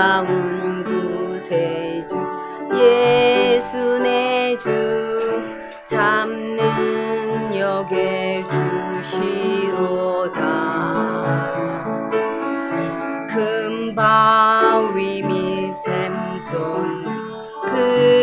놀라운 구세주 예수 내 주 참 능력의 주시로다. 큰 바위 및 샘손 그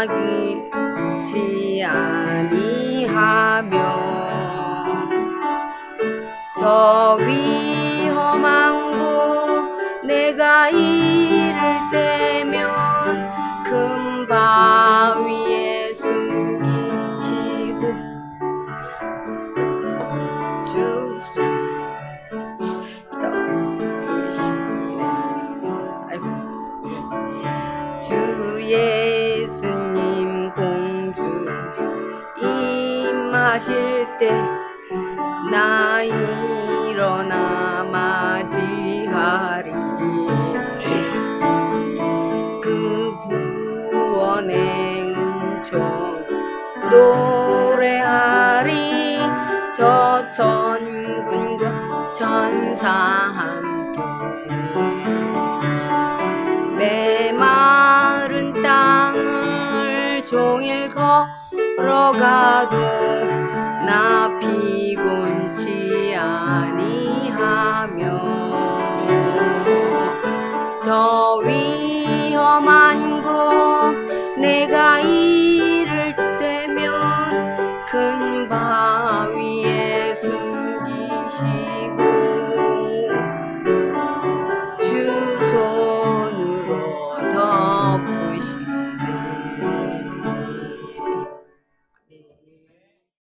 나기지 아니하며 저 위험한 곳 내가 이 하실 때 나 일어나 맞이하리 그 구원의 은총 노래하리. 저 천군과 천사 함께. 메마른 땅을 종일 걸어가도 나 피곤치 아니하며 저 위험한 곳 내가